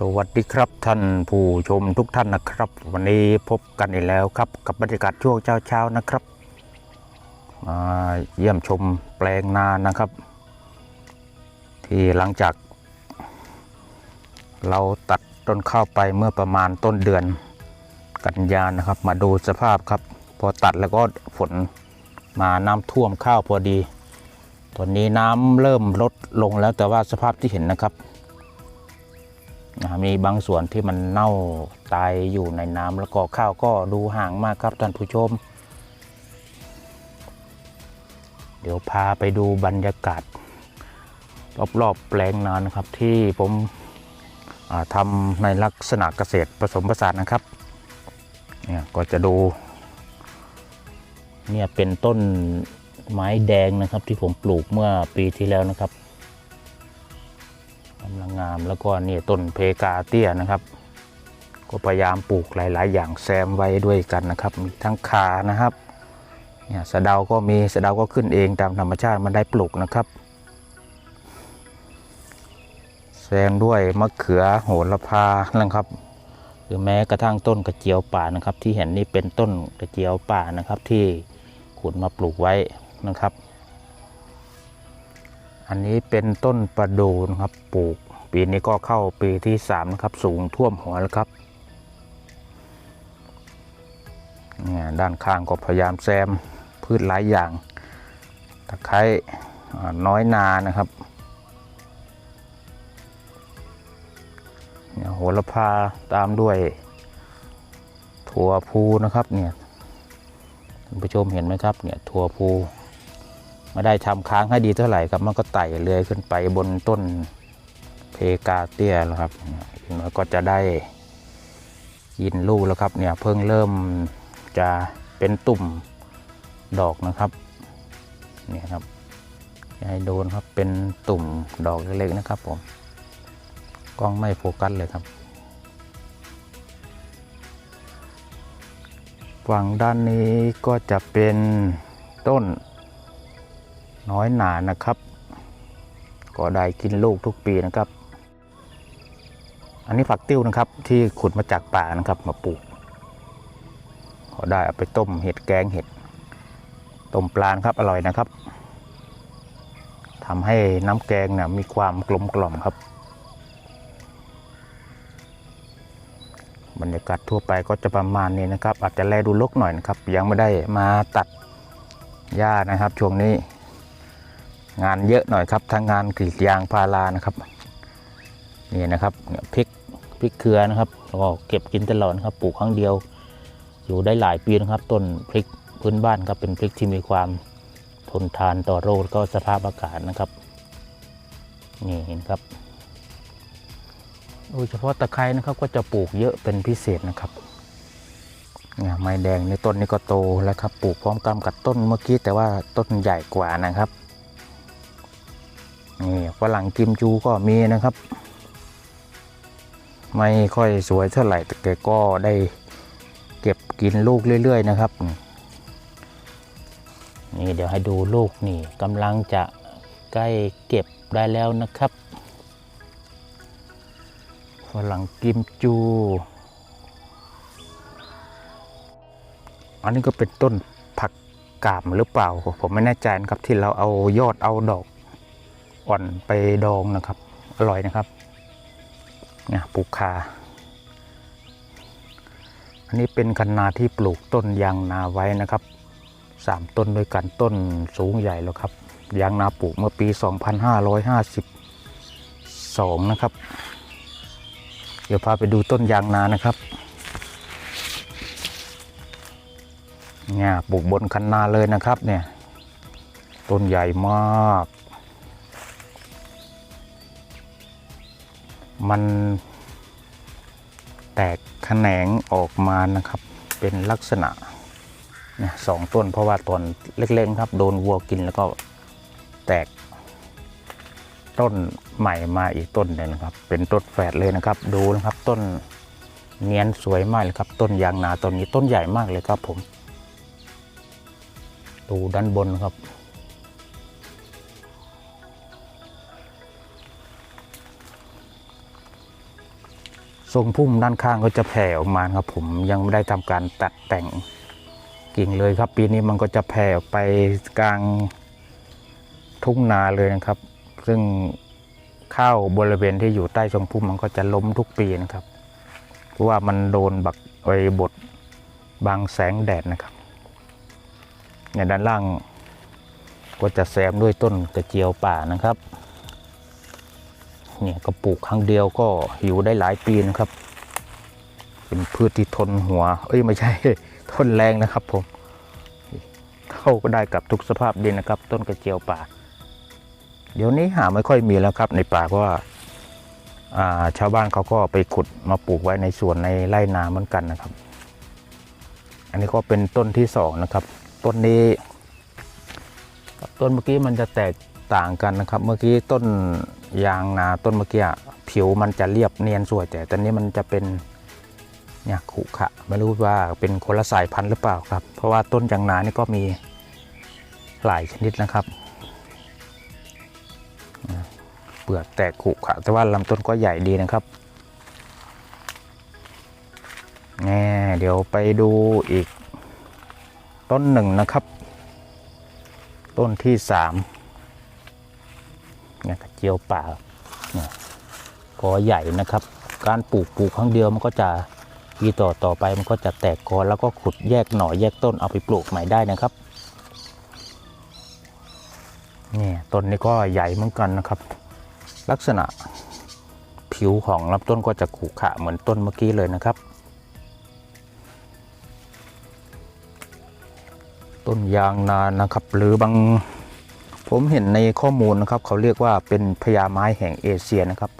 สวัสดีครับท่านผู้ชมทุกท่านนะครับ วันนี้พบกันอีกแล้วครับกับบรรยากาศช่วงเช้าๆนะครับมาเยี่ยมชมแปลงนานะครับ ที่หลังจาก เราตัดต้นข้าวไปเมื่อประมาณต้นเดือนกันยานะครับ มาดูสภาพครับ พอตัดแล้วก็ฝนมาน้ำท่วมข้าวพอดี ตอนนี้น้ำเริ่มลดลงแล้วแต่ว่าสภาพที่เห็นนะครับ มีบางส่วนที่มันเน่าตายอยู่ในน้ำแล้วก็ข้าวก็ดูห่างมากครับท่านผู้ชม เดี๋ยวพาไปดูบรรยากาศ รอบๆแปลงนานะครับที่ผมทำในลักษณะเกษตรผสมผสานนะครับเนี่ยก็จะดูเนี่ยเป็นต้นไม้แดงนะครับที่ผมปลูกเมื่อปีที่แล้วนะครับ กำลังงามแล้วก็นี่ต้นเพกาเตี้ยนะครับ ก็พยายามปลูกหลาย ๆ อย่างแซมไว้ด้วยกันนะครับ มีทั้งคานะครับเนี่ยสะเดาก็มีสะเดาก็ขึ้นเองตามธรรมชาติมันได้ปลูกนะครับแซมด้วยมะเขือโหระพานะครับ หรือแม้กระทั่งต้นกระเจียวป่านะครับ ที่เห็นนี่เป็นต้นกระเจียวป่านะครับที่ขุดมาปลูกไว้นะครับ อันนี้เป็นต้นประดูนะครับปลูก ปีนี้ก็เข้าปีที่สามนะครับ สูงท่วมหัวแล้วครับเนี่ยด้านข้างก็พยายามแซมพืชหลายอย่างตะไคร้อ่น้อยนานะครับเนี่ยโหระพาตามด้วย ถั่วพูนะครับเนี่ยท่านผู้ชมเห็นไหมครับเนี่ยถั่วพู ไม่ได้ทำค้างให้ดีเท่าไหร่ครับมันก็ไต่เลื้อยขึ้นไปบนต้นเพกาเตียแล้วครับอีกน้อยก็จะได้ยินลูกแล้วครับเนี่ยเพิ่งเริ่มจะเป็นตุ่มดอกนะครับเนี่ยครับยาให้โดนครับเป็นตุ่มดอกเล็กๆนะครับผมกล้องไม่โฟกัสเลยครับฝั่งด้านนี้ก็จะเป็นต้น น้อยหนานะครับ ก็ได้กินลูกทุกปีนะครับ อันนี้ฝักติ้วนะครับ ที่ขุดมาจากป่านะครับ มาปลูกก็ได้เอาไปต้มเห็ดแกงเห็ดต้มปลาครับอร่อยนะครับทำให้น้ำแกงเนี่ยมีความกลมกล่อมครับ บรรยากาศทั่วไปก็จะประมาณนี้นะครับ อาจจะแลดูลกหน่อยนะครับ ยังไม่ได้มาตัดหญ้านะครับช่วงนี้ งานเยอะหน่อยครับทั้งงานกรีดยางพารานะครับนี่นะครับเนี่ยพริกพริกเครือนะครับก็เก็บกินตลอดนะครับปลูกครั้งเดียว อยู่ได้หลายปีนะครับ ต้นพริกพื้นบ้านครับเป็นพริกที่มีความทนทานต่อโรคก็สภาพอากาศนะครับนี่เห็นครับโดยเฉพาะตะไคร้นะครับก็จะปลูกเยอะเป็นพิเศษนะครับเนี่ยไม้แดงในต้นนี้ก็โตแล้วครับ ปลูกพร้อมกันกับต้นเมื่อกี้แต่ว่าต้นใหญ่กว่านะครับ นี่ฝรั่งกิมจูก็มีนะครับ ไม่ค่อยสวยเท่าไหร่แต่กก็ได้เก็บกินลูกเรื่อย ๆ นะครับ นี่เดี๋ยวให้ดูลูกนี่กำลังจะใกล้เก็บได้แล้วนะครับฝรั่งกิมจู อันนี้ก็เป็นต้นผักกาดหรือเปล่า ผมไม่แน่ใจนะครับที่เราเอายอดเอาดอก อ่อนไปดองนะครับ อร่อยนะครับเนี่ยปลูกคา อันนี้เป็นคันนาที่ปลูกต้นยางนาไว้นะครับสามต้นด้วยกันต้นสูงใหญ่แล้วครับ ยางนาปลูกเมื่อปี 2552 นะครับ เดี๋ยวพาไปดูต้นยางนานะครับเนี่ยปลูกบนคันนาเลยนะครับเนี่ยต้นใหญ่มาก มันแตกแขนงออกมานะครับ เป็นลักษณะเนี่ยสองต้นเพราะว่าต้นเล็กๆครับ โดนวัวกินแล้วก็แตกต้นใหม่มาอีกต้นหนึ่งนะครับ เป็นต้นแฝดเลยนะครับ ดูนะครับต้นเนียนสวยมากเลยครับ ต้นยางนาต้นนี้ต้นใหญ่มากเลยครับผม ดูด้านบนครับ ทรงพุ่มด้านข้างก็จะแผ่ออกมาครับ ผมยังไม่ได้ทำการตัดแต่งกิ่งเลยครับ ปีนี้มันก็จะแผ่ออกไปกลางทุ่งนาเลยนะครับ ซึ่งข้าวบริเวณที่อยู่ใต้ทรงพุ่มมันก็จะล้มทุกปีนะครับ เพราะว่ามันโดนบักไอ้บดบังแสงแดดนะครับในด้านล่างก็จะแซมด้วยต้นกระเจียวป่านะครับ เนี่ยก็ปลูกครั้งเดียวก็อยู่ได้หลายปีนะครับ เป็นพืชที่ทนหัว เอ้ยไม่ใช่ ทนแรงนะครับผม เข้าก็ได้กับทุกสภาพดินนะครับ ต้นกระเจียวป่า เดี๋ยวนี้หาไม่ค่อยมีแล้วครับในป่าเพราะว่าอ่าชาวบ้านเขาก็ไปขุดมาปลูกไว้ในสวนในไร่นาเหมือนกันนะครับ อันนี้ก็เป็นต้นที่สองนะครับ ต้นนี้กับต้นเมื่อกี้มันจะแตกต่างกันนะครับ เมื่อกี้ต้น ยางนาต้นเมื่อกี้ผิวมันจะเรียบเนียนสวย แต่ตอนนี้มันจะเป็นเนี่ยขุขะไม่รู้ว่าเป็นคนละสายพันธุ์หรือเปล่าครับ เพราะว่าต้นยางนานี่ก็มีหลายชนิดนะครับเปลือกแตกขุขะแต่ว่าลำต้นก็ใหญ่ดีนะครับแน่เดี๋ยวไปดูอีกต้นหนึ่งนะครับ ต้นที่สาม เนี่ยกระเจียวป่าเนี่ยกอใหญ่นะครับ การปลูกปลูกครั้งเดียวมันก็จะปีต่อต่อไปมันก็จะแตกกอแล้วก็ขุดแยกหน่อแยกต้นเอาไปปลูกใหม่ได้นะครับเนี่ยต้นนี้ก็ใหญ่เหมือนกันนะครับ ลักษณะผิวของลำต้นก็จะขรุขระเหมือนต้นเมื่อกี้เลยนะครับ ต้นยางนานะครับ หรือบาง ผมเห็นในข้อมูลนะครับ เขาเรียกว่าเป็นพญาไม้แห่งเอเชียนะครับ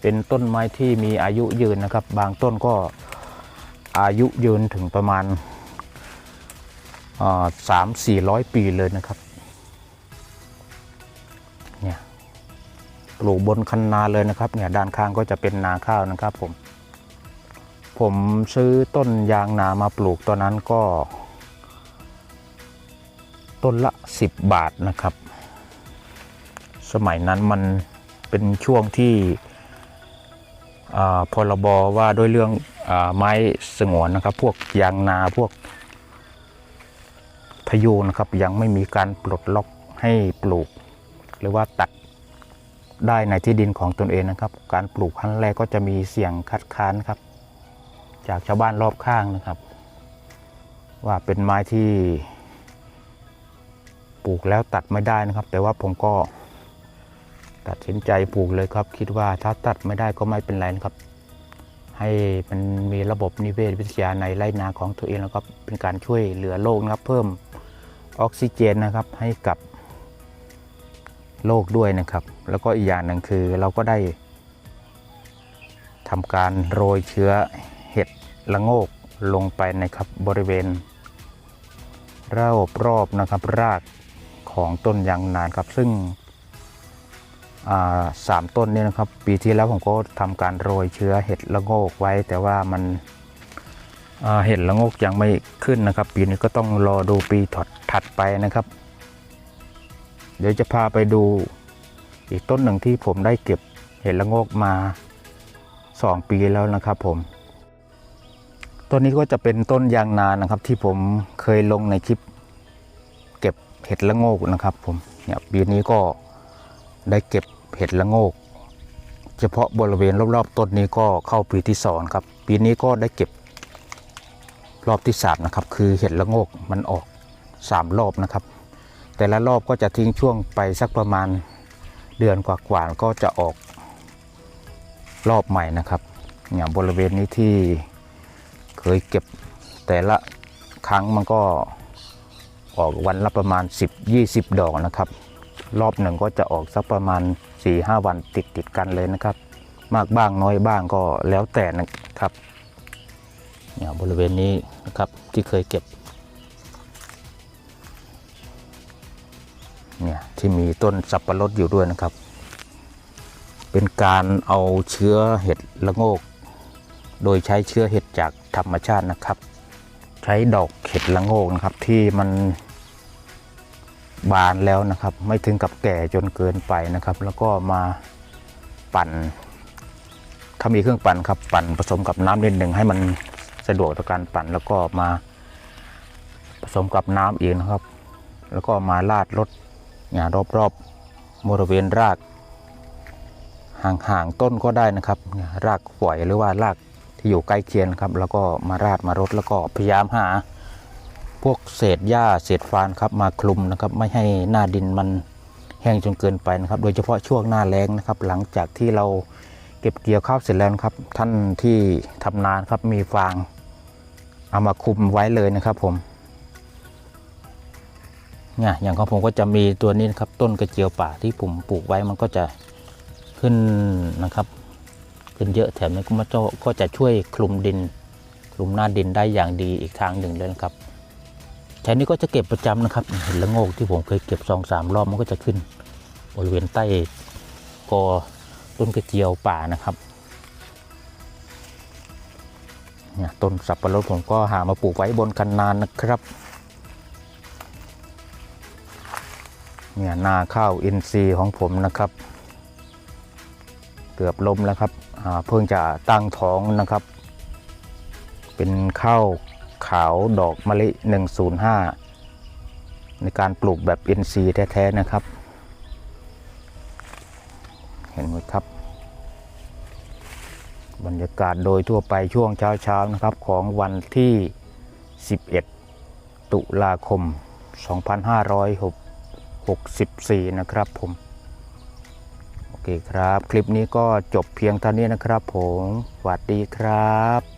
เป็นต้นไม้ที่มีอายุยืนนะครับ บางต้นก็อายุยืนถึงประมาณสามสี่ร้อยปีเลยนะครับเนี่ยปลูกบนคันนาเลยนะครับเนี่ยด้านข้างก็จะเป็นนาข้าวนะครับผม ผมซื้อต้นยางนามาปลูกตอนนั้นก็ ต้นละ 10 บาทนะครับ สมัยนั้นมันเป็นช่วงที่อาพรบว่าด้วยเรื่องอไม้สงวนนะครับ พวกยางนาพวกพยุนะครับ ยังไม่มีการปลดล็อกให้ปลูก หรือว่าตัดได้ในที่ดินของตนเองนะครับ การปลูกครั้งแรกก็จะมีเสียงคัดค้านครับ จากชาวบ้านรอบข้างนะครับ ว่าเป็นไม้ที่ปลูกแล้วตัดไม่ได้นะครับ แต่ว่าผมก็ ตัดสินใจปลูกเลยครับ คิดว่าถ้าตัดไม่ได้ก็ไม่เป็นไรนะครับ ให้มันมีระบบนิเวศวิทยาในไร่นาของตัวเองแล้วก็เป็นการช่วยเหลือโลกนะครับเพิ่มออกซิเจนนะครับให้กับโลกด้วยนะครับ แล้วก็อีกอย่างหนึ่งคือเราก็ได้ทำการโรยเชื้อเห็ดละโงกลงไปนะครับบริเวณรอบรอบนะครับรากของต้นยางนานครับ ซึ่ง สามต้นนี้นะครับ ปีที่แล้วผมก็ทำการโรยเชื้อเห็ดละโงกไว้ แต่ว่ามันเห็ดละโงกยังไม่ขึ้นนะครับ ปีนี้ก็ต้องรอดูปีถัดถัดไปนะครับ เดี๋ยวจะพาไปดูอีกต้นหนึ่งที่ผมได้เก็บเห็ดละโงกมาสองปีแล้วนะครับผมต้นนี้ก็จะเป็นต้นยางนานะครับ ที่ผมเคยลงในคลิป เก็บเห็ดละโงกนะครับ ผมเนี่ยปีนี้ก็ ได้เก็บเห็ดละโงก เฉพาะบริเวณรอบๆต้นนี้ก็เข้าปีที่สองครับ ปีนี้ก็ได้เก็บรอบที่สามนะครับ คือเห็ดละโงกมันออกสามรอบนะครับ แต่ละรอบก็จะทิ้งช่วงไปสักประมาณเดือนกว่าๆก็จะออกรอบใหม่นะครับเนี่ยบริเวณนี้ที่เคยเก็บแต่ละครั้งมันก็ออกวันละประมาณ 10-20 ดอกนะครับ รอบหนึ่งก็จะออกสักประมาณ4-5วันติดติดกันเลยนะครับ มากบ้างน้อยบ้างก็แล้วแต่นะครับเนี่ยบริเวณนี้นะครับที่เคยเก็บเนี่ยที่มีต้นสับปะรดอยู่ด้วยนะครับ เป็นการเอาเชื้อเห็ดละโงก โดยใช้เชื้อเห็ดจากธรรมชาตินะครับ ใช้ดอกเห็ดละโงกนะครับที่มัน บานแล้วนะครับ ไม่ถึงกับแก่จนเกินไปนะครับ แล้วก็มาปั่นถ้ามีเครื่องปั่นครับปั่นผสมกับน้ำนิดหนึ่งให้มันสะดวกต่อการปั่นแล้วก็มาผสมกับน้ำอีกนะครับ แล้วก็มาลาดรถเนี่ยรอบๆบริเวณรากห่างๆต้นก็ได้นะครับ รากฝอยหรือว่ารากที่อยู่ใกล้เคียงครับ แล้วก็มาราดมารดแล้วก็พยายามหา พวกเศษหญ้าเศษฟางครับมาคลุมนะครับ ไม่ให้หน้าดินมันแห้งจนเกินไปนะครับ โดยเฉพาะช่วงหน้าแล้งนะครับ หลังจากที่เราเก็บเกี่ยวข้าวเสร็จแล้วครับ ท่านที่ทำนานครับมีฟางเอามาคลุมไว้เลยนะครับผมเนี่ยอย่างของผมก็จะมีตัวนี้นะครับต้นกระเจียวป่าที่ผมปลูกไว้มันก็จะขึ้นนะครับ ขึ้นเยอะแถมนี้ก็มาจะก็จะช่วยคลุมดิน คลุมหน้าดินได้อย่างดีอีกทางหนึ่งเลยนะครับ แถวนี้ก็จะเก็บประจำนะครับเห็นละโงกที่ผมเคยเก็บสองสามรอบมันก็จะขึ้น บริเวณใต้กอต้นกระเจียวป่านะครับเนี่ยต้นสับปะรดผมก็หามาปลูกไว้บนคันนานนะครับเนี่ยนาข้าวอินทรีย์ของผมนะครับ เกือบล้มแล้วครับเพิ่งจะตั้งท้องนะครับ เป็นข้าว ขาวดอกมะลิ 105 ในการปลูกแบบ NC แท้ ๆ นะครับ เห็นไหมครับ บรรยากาศโดยทั่วไปช่วงเช้า ๆ นะครับ ของวันที่ 11 ตุลาคม 2564 นะครับผม โอเคครับ คลิปนี้ก็จบเพียงเท่านี้นะครับผมสวัสดีครับ